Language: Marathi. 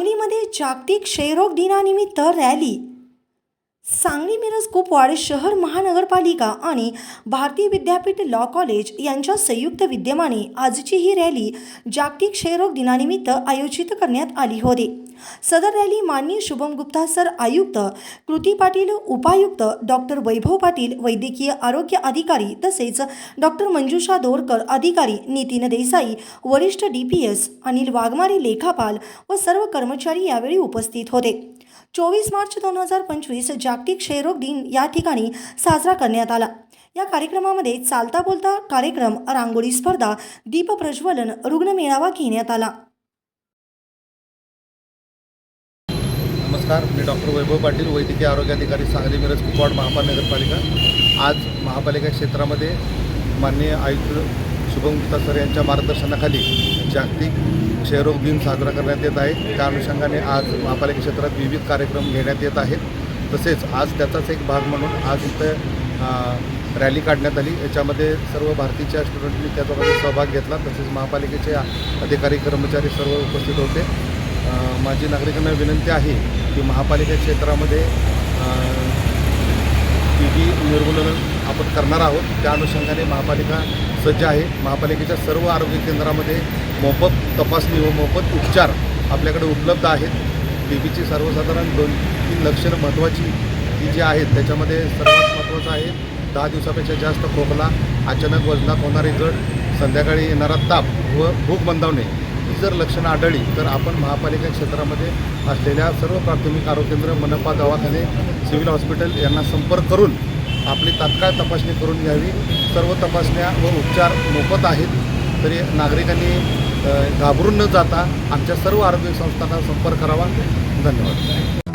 सांगलीमध्ये जागतिक क्षयरोग दिनानिमित्त रॅली. सांगली मिरज कुपवाड शहर महानगरपालिका आणि भारतीय विद्यापीठ लॉ कॉलेज यांच्या संयुक्त विद्यमाने आजची ही रॅली जागतिक क्षयरोग दिनानिमित्त आयोजित करण्यात आली होती. सदर रॅली माननीय शुभम गुप्ता सर आयुक्त कृती पाटील उपायुक्त डॉक्टर वैभव पाटील वैद्यकीय आरोग्य अधिकारी तसेच डॉक्टर मंजुषा दोरकर अधिकारी नितीन देसाई वरिष्ठ D P S Anil Waghmare लेखापाल व सर्व कर्मचारी यावेळी उपस्थित होते. चोवीस मार्च दोन हजार पंचवीस जागतिक क्षयरोग दिन या ठिकाणी साजरा करण्यात आला. या कार्यक्रमामध्ये चालता बोलता कार्यक्रम रांगोळी स्पर्धा दीप प्रज्वलन रुग्ण मेळावा घेण्यात आला. नमस्कार मी डॉक्टर वैभव पाटील वैद्यकीय आरोग्य अधिकारी सांगली मिरज कुपवाड महापालिका आज महापालिका क्षेत्रामध्ये माननीय आयुक्त शुभम गुप्ता सर यांच्या मार्गदर्शनाखाली जागतिक क्षयरोग दिन साजरा करण्यात येत आहे. त्या अनुषंगाने आज महापालिका क्षेत्रात विविध कार्यक्रम घेण्यात येत आहेत. तसेच आज त्याचाच एक भाग म्हणून आज इथं रॅली काढण्यात आली. याच्यामध्ये सर्व भारतीच्या स्टुडंटनी त्याच्यामध्ये सहभाग घेतला. तसेच महापालिकेचे अधिकारी कर्मचारी सर्व उपस्थित होते. माझी नागरिकांना विनंती आहे की महापालिका क्षेत्रामध्ये टी बी निर्मूलन आपण करणार आहोत. त्या अनुषंगाने महापालिका सज्ज आहे. महापालिकेच्या सर्व आरोग्य केंद्रामध्ये मोफत तपासणी व मोफत उपचार आपल्याकडे उपलब्ध आहेत. टी सर्वसाधारण दोन तीन लक्षणं महत्त्वाची ती जी आहेत त्याच्यामध्ये सर्वात महत्त्वाचं आहे दहा दिवसापेक्षा जास्त खोकला अचानक वजनात होणारी जड संध्याकाळी येणारा ताप व भूक मंदावणे ही जर लक्षणं आढळली तर आपण महापालिका क्षेत्रामध्ये असलेल्या सर्व प्राथमिक आरोग्य केंद्र मनपा दवाखाने सिव्हिल हॉस्पिटल यांना संपर्क करून आपली तात्काळ तपासणी करून घ्यावी. सर्व तपासण्या व उपचार मोफत आहेत. तरी नागरिकांनी घाबरून न जाता आमच्या सर्व आरोग्य संस्थांना संपर्क करावा. धन्यवाद.